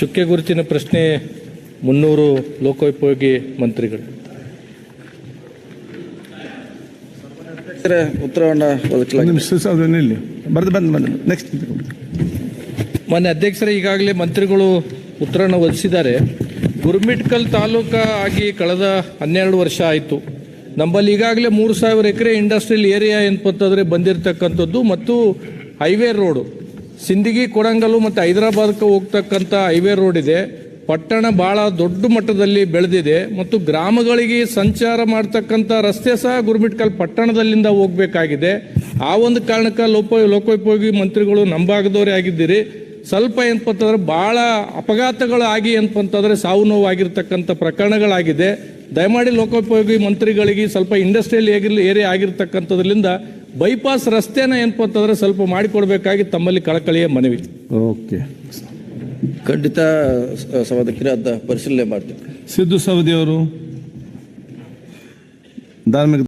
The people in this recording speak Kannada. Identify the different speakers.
Speaker 1: ಚುಕ್ಕೆ ಗುರುತಿನ ಪ್ರಶ್ನೆ ಮುನ್ನೂರು ಲೋಕೋಪಯೋಗಿ ಮಂತ್ರಿಗಳು.
Speaker 2: ಉತ್ತರವನ್ನು
Speaker 3: ಬರ್ದು ಬಂದು ಬಂದು. ನೆಕ್ಸ್ಟ್
Speaker 1: ಮಾನ್ಯ ಅಧ್ಯಕ್ಷರೇ ಈಗಾಗಲೇ ಮಂತ್ರಿಗಳು ಉತ್ತರವನ್ನು ಒದಗಿಸಿದ್ದಾರೆ. ಗುರುಮಿಟ್ಕಲ್ ತಾಲೂಕಾ ಆಗಿ ಕಳೆದ ಹನ್ನೆರಡು ವರ್ಷ ಆಯಿತು. ನಮ್ಮಲ್ಲಿ ಈಗಾಗಲೇ ಮೂರು ಸಾವಿರ ಎಕರೆ ಇಂಡಸ್ಟ್ರಿಯಲ್ ಏರಿಯಾ ಏನಪ್ಪಂತಂದರೆ ಬಂದಿರತಕ್ಕಂಥದ್ದು ಮತ್ತು ಹೈವೇ ರೋಡು. ಸಿಂದಗಿ ಕೊಡಂಗಲು ಮತ್ತು ಹೈದರಾಬಾದ್ಗೆ ಹೋಗ್ತಕ್ಕಂಥ ಹೈವೇ ರೋಡ್ ಇದೆ. ಪಟ್ಟಣ ಭಾಳ ದೊಡ್ಡ ಮಟ್ಟದಲ್ಲಿ ಬೆಳೆದಿದೆ ಮತ್ತು ಗ್ರಾಮಗಳಿಗೆ ಸಂಚಾರ ಮಾಡ್ತಕ್ಕಂಥ ರಸ್ತೆ ಸಹ ಗುರುಮಿಟ್ಕಲ್ ಪಟ್ಟಣದಲ್ಲಿಂದ ಹೋಗಬೇಕಾಗಿದೆ. ಆ ಒಂದು ಕಾರಣಕ್ಕೆ ಲೋಪ, ಲೋಕೋಪಯೋಗಿ ಮಂತ್ರಿಗಳು ನಂಬಾಗದವರೇ ಆಗಿದ್ದೀರಿ. ಸ್ವಲ್ಪ ಏನಪ್ಪ ಅಂತಂದ್ರೆ ಭಾಳ ಅಪಘಾತಗಳು ಆಗಿ ಏನಪ್ಪ ಅಂತಂದ್ರೆ ಸಾವು ನೋವು ಆಗಿರ್ತಕ್ಕಂಥ ಪ್ರಕರಣಗಳಾಗಿದೆ. ದಯಮಾಡಿ ಲೋಕೋಪಯೋಗಿ ಮಂತ್ರಿಗಳಿಗೆ ಸ್ವಲ್ಪ ಇಂಡಸ್ಟ್ರಿಯಲ್ ಏರಿಯಾ ಆಗಿರ್ತಕ್ಕಂಥದ್ರಿಂದ ಬೈಪಾಸ್ ರಸ್ತೆನ ಏನಪ್ಪ ಅಂತಂದ್ರೆ ಸ್ವಲ್ಪ ಮಾಡಿಕೊಡ್ಬೇಕಾಗಿ ತಮ್ಮಲ್ಲಿ ಕಳಕಳಿಯ ಮನವಿ.
Speaker 3: ಓಕೆ.
Speaker 2: ಖಂಡಿತ ಸಭಾಧ್ಯಕ್ಷರೇ ಅದ ಪರಿಶೀಲನೆ ಮಾಡ್ತೀವಿ.
Speaker 3: ಸಿದ್ದು ಸವದಿ ಅವರು. ಧಾರ್ಮಿಕ